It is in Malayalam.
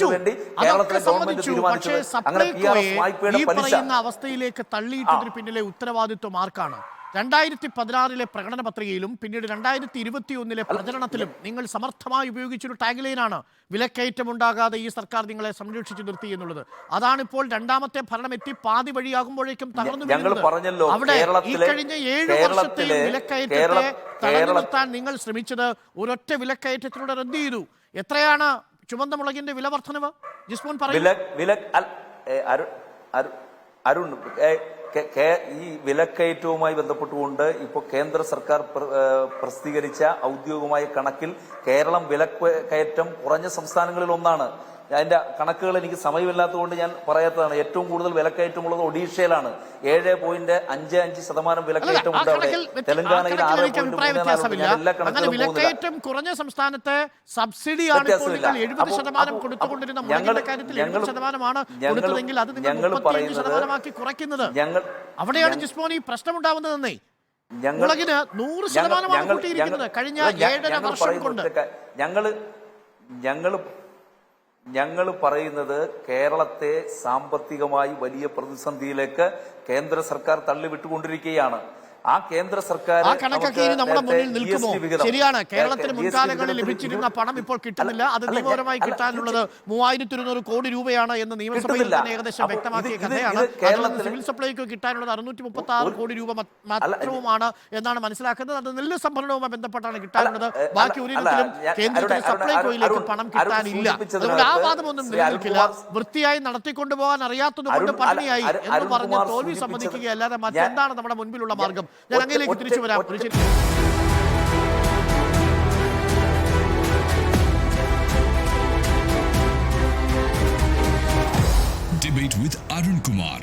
വേണ്ടി അതൊക്കെ കേരളത്തിലെ ഗവൺമെന്റ് സമ്മതിച്ചു. പക്ഷേ തീരുമാനിച്ചത് അങ്ങനെ പി ആർ എസ് വായ്പയുടെ പലിശ അവസ്ഥയിലേക്ക് തള്ളിയിട്ടതിന് പിന്നിലെ ഉത്തരവാദിത്വം ആർക്കാണ്? രണ്ടായിരത്തി പതിനാറിലെ പ്രകടന പത്രികയിലും പിന്നീട് രണ്ടായിരത്തി ഇരുപത്തി ഒന്നിലെ പ്രചരണത്തിലും നിങ്ങൾ സമർത്ഥമായി ഉപയോഗിച്ചൊരു ടാഗ് ലൈനാണ് വിലക്കയറ്റം ഉണ്ടാകാതെ ഈ സർക്കാർ നിങ്ങളെ സംരക്ഷിച്ചു നിർത്തി എന്നുള്ളത്. അതാണിപ്പോൾ രണ്ടാമത്തെ ഭരണം എത്തി പാതി വഴിയാകുമ്പോഴേക്കും തകർന്നു വീഴുന്നത്. അവിടെ ഈ കഴിഞ്ഞ ഏഴ് വർഷത്തെ വിലക്കയറ്റത്തെ തടഞ്ഞു നിർത്താൻ നിങ്ങൾ ശ്രമിച്ചത് ഒരൊറ്റ വിലക്കയറ്റത്തിലൂടെ റദ്ദ് ചെയ്തു. എത്രയാണ് ചുമന്ന മുളകിന്റെ വില വർധനവ് ജിസ്മോൻ അരുൺ ഈ വിലക്കയറ്റവുമായി ബന്ധപ്പെട്ടുകൊണ്ട് ഇപ്പോൾ കേന്ദ്ര സർക്കാർ പ്ര- പ്രസിദ്ധീകരിച്ച ഔദ്യോഗികമായ കണക്കിൽ കേരളം വിലക്കയറ്റം കുറഞ്ഞ സംസ്ഥാനങ്ങളിൽ ഒന്നാണ് അതിന്റെ കണക്കുകൾ എനിക്ക് സമയമില്ലാത്തതുകൊണ്ട് ഞാൻ പറയാത്തതാണ്. ഏറ്റവും കൂടുതൽ വിലക്കയറ്റമുള്ളത് ഒഡീഷയിലാണ്. ഏഴ് പോയിന്റ് അഞ്ച് അഞ്ച് ശതമാനം വിലക്കയറ്റം ഉണ്ട് അവിടെ. തെലങ്കാനയിൽ ആറ് പോയിന്റ് എല്ലാ കണക്കുകളും കുറഞ്ഞ സംസ്ഥാനത്ത് സബ്സിഡിയാണ് ഞങ്ങൾ- പറയുന്നത് കുറയ്ക്കുന്നത്. ഞങ്ങൾ അവിടെയാണ് ഈ പ്രശ്നമുണ്ടാവുന്നതെന്നേ മുളകിന് നൂറ് ശതമാനമാണ് കൂട്ടിയിരിക്കുന്നത്. കഴിഞ്ഞ ഏഴര വർഷം കൊണ്ട്. ഞങ്ങൾ ഞങ്ങൾ പറയുന്നത് കേരളത്തെ സാമ്പത്തികമായി വലിയ പ്രതിസന്ധിയിലേക്ക് കേന്ദ്ര സർക്കാർ തള്ളിവിട്ടുകൊണ്ടിരിക്കുകയാണ്. ആ കേന്ദ്ര സർക്കാർ ആ കണക്കൊക്കെ ഇനി നമ്മുടെ മുന്നിൽ നിൽക്കുമോ? ശരിയാണ് കേരളത്തിന് മുൻകാലങ്ങളിൽ ലഭിച്ചിരുന്ന പണം ഇപ്പോൾ കിട്ടുന്നില്ല. അത് നിയമപരമായി കിട്ടാനുള്ളത് മൂവായിരത്തി ഇരുന്നൂറ് കോടി രൂപയാണ് എന്ന് നിയമസഭയിൽ തന്നെ ഏകദേശം വ്യക്തമാക്കിയ കഥയാണ്. സിവിൽ സപ്ലൈക്ക് കിട്ടാനുള്ളത് അറുന്നൂറ്റി മുപ്പത്തി ആറ് കോടി രൂപ മാത്രവുമാണ് എന്നാണ് മനസ്സിലാക്കുന്നത്. അത് നെല്ല് സംഭരണവുമായി ബന്ധപ്പെട്ടാണ് കിട്ടാനുള്ളത്. ബാക്കി ഒരിടത്തിലും കേന്ദ്രത്തിന് സപ്ലൈകോയിലേക്ക് പണം കിട്ടാനില്ല. അതുകൊണ്ട് ആ വാദമൊന്നും നിലനിൽക്കില്ല വൃത്തിയായി നടത്തിക്കൊണ്ടുപോകാൻ അറിയാത്തത് കൊണ്ട് പട്ടിണിയായി എന്ന് പറഞ്ഞ് തോൽവി സംബന്ധിക്കുകയല്ലാതെ സമ്മതിക്കുകയല്ലാതെ മറ്റെന്താണ് നമ്മുടെ മുൻപിലുള്ള മാർഗം? ഞാൻ അങ്ങനെയൊക്കെ തിരിച്ചു വരാം. ഒരു ശരി Debate with Arun Kumar.